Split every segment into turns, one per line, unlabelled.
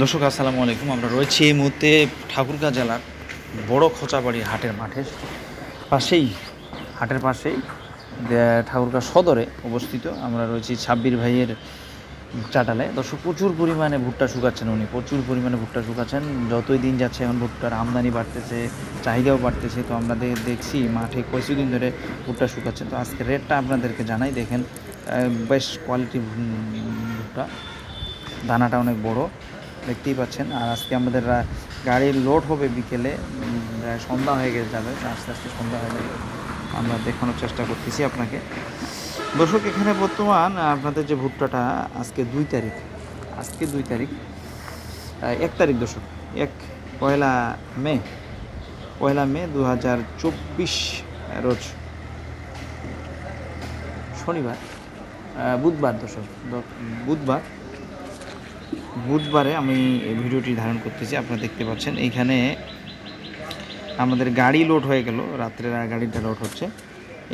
দর্শক, আসসালামু আলাইকুম। আমরা রয়েছি এই মুহূর্তে ঠাকুরগাঁ জেলার বড় খোঁচাবাড়ি হাটের মাঠের পাশেই, হাটের পাশেই ঠাকুরগাঁ সদরে অবস্থিত। আমরা রয়েছি ছাব্বির ভাইয়ের চাটালে। দর্শক, প্রচুর পরিমাণে ভুট্টা শুকাচ্ছেন উনি। প্রচুর পরিমাণে ভুট্টা শুকাচ্ছেন। যতই দিন যাচ্ছে, এখন ভুট্টার আমদানি বাড়তেছে, চাহিদাও বাড়তেছে। তো আমরা দেখছি মাঠে কিছুদিন ধরে ভুট্টা শুকাচ্ছেন তো আজকে রেটটা আপনাদেরকে জানাই। দেখেন বেশ কোয়ালিটি ভুট্টা। দানাটা অনেক বড়। দেখতেই পাচ্ছেন। আর আজকে আমাদের গাড়ির লোড হবে বিকেলে। সন্ধ্যা হয়ে গেছে যাবে। আস্তে আস্তে সন্ধ্যা হয়ে যাবে। আমরা দেখানোর চেষ্টা করতেছি আপনাকে। দর্শক, এখানে বর্তমান আপনাদের যে ভুট্টাটা, আজকে দুই তারিখ। আজকে দুই তারিখ। এক তারিখ দর্শক। এক পয়লা মে। পয়লা মে দু হাজার চব্বিশ রোজ। শনিবার। বুধবার দর্শক, বুধবার। বুধবারে আমি এই ভিডিওটি ধারণ করতেছি, আপনারা দেখতে পাচ্ছেন। এইখানে আমাদের গাড়ি লোড হয়ে গেল, রাত্রে গাড়িটা লোড হচ্ছে।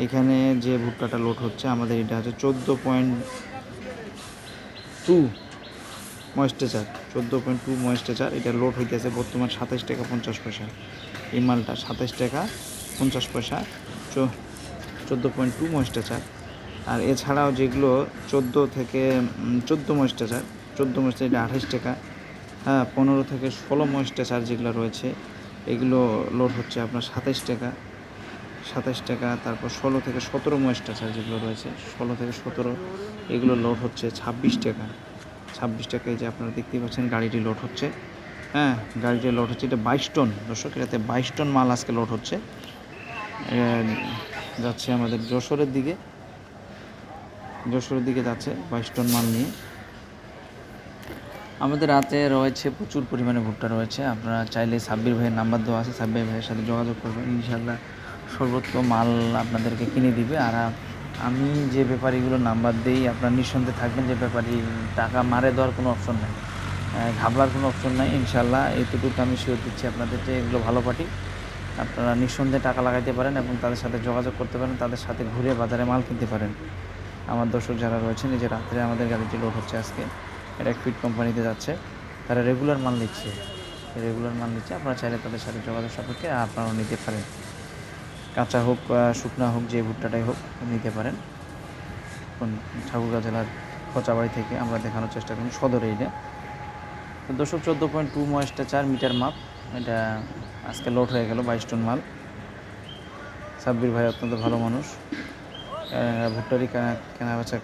এখানে যে ভুট্টাটা লোড হচ্ছে, আমাদের এটা হচ্ছে চোদ্দ পয়েন্ট টু ময়েস্টেচার চোদ্দ পয়েন্ট টু ময়েস্টেচার এটা লোড হইতেছে বর্তমান সাতাশ টাকা পঞ্চাশ পয়সা। এই মালটা সাতাশ টাকা পঞ্চাশ পয়সা চোদ্দ পয়েন্ট টু ময়েস্টেচার আর এছাড়াও যেগুলো চোদ্দ থেকে চোদ্দ ময়েস্টেচার চোদ্দ ময়েস্টেচার এটা আঠাশ টাকা। হ্যাঁ পনেরো থেকে ষোলো ময়েস্টেচার যেগুলো রয়েছে। এগুলো লোড হচ্ছে আপনার সাতাশ টাকা। সাতাশ টাকা, তারপর ষোলো থেকে সতেরো ময়েস্টেচার যেগুলো রয়েছে। ষোলো থেকে সতেরো এগুলো লোড হচ্ছে ছাব্বিশ টাকা। ছাব্বিশ টাকায় যে আপনারা দেখতেই পাচ্ছেন গাড়িটি লোড হচ্ছে। হ্যাঁ গাড়িটি লোড হচ্ছে, এটা বাইশ টন। দর্শক, এটাতে বাইশ টন মাল আজকে লোড হচ্ছে। যাচ্ছে আমাদের যশোরের দিকে। যশোরের দিকে যাচ্ছে বাইশ টন মাল নিয়ে। আমাদের রাতে রয়েছে প্রচুর পরিমাণে ভুট্টা রয়েছে। আপনারা চাইলে সাব্বির ভাইয়ের নাম্বার দেওয়া আছে, সাব্বির ভাইয়ের সাথে যোগাযোগ করবেন। ইনশাল্লাহ সর্বোচ্চ মাল আপনাদেরকে কিনে দিবে। আর আমি যে ব্যাপারীগুলো নাম্বার দিই, আপনারা নিঃসন্দেহে থাকবেন যে ব্যাপারী, টাকা মারে দেওয়ার কোনো অপশন নেই। ঘাবলার কোনো অপশন নাই ইনশাল্লাহ এতটুকু আমি শিওর দিচ্ছি আপনাদের যে এগুলো ভালো পার্টি। আপনারা নিঃসন্দেহে টাকা লাগাইতে পারেন এবং তাদের সাথে যোগাযোগ করতে পারেন, তাদের সাথে ঘুরে বাজারে মাল কিনতে পারেন। আমার দর্শক যারা রয়েছেন, এই যে রাত্রে আমাদের গাড়িটি লোড হচ্ছে আজকে। এটা ফিট কোম্পানিতে যাচ্ছে। তারা রেগুলার মাল নিচ্ছে। রেগুলার মাল নিচ্ছে, আপনারা চাইলে তাদের সাথে যোগাযোগ সাপেক্ষে আপনারাও নিতে পারেন। কাঁচা হোক শুকনা হোক, যে ভুট্টাটাই হোক, নিতে পারেন। ঠাকুরগাঁ জেলার খোঁচাবাড়ি থেকে আমরা দেখানোর চেষ্টা করি সদরে এটা দুশো চোদ্দ পয়েন্ট টু ময়েসটা চার মিটার মাপ। এটা আজকে লোড হয়ে গেল বাইশ টন মাল। সাব্বির ভাই অত্যন্ত ভালো মানুষ। ভুট্টারই কেনা কেনা বেচা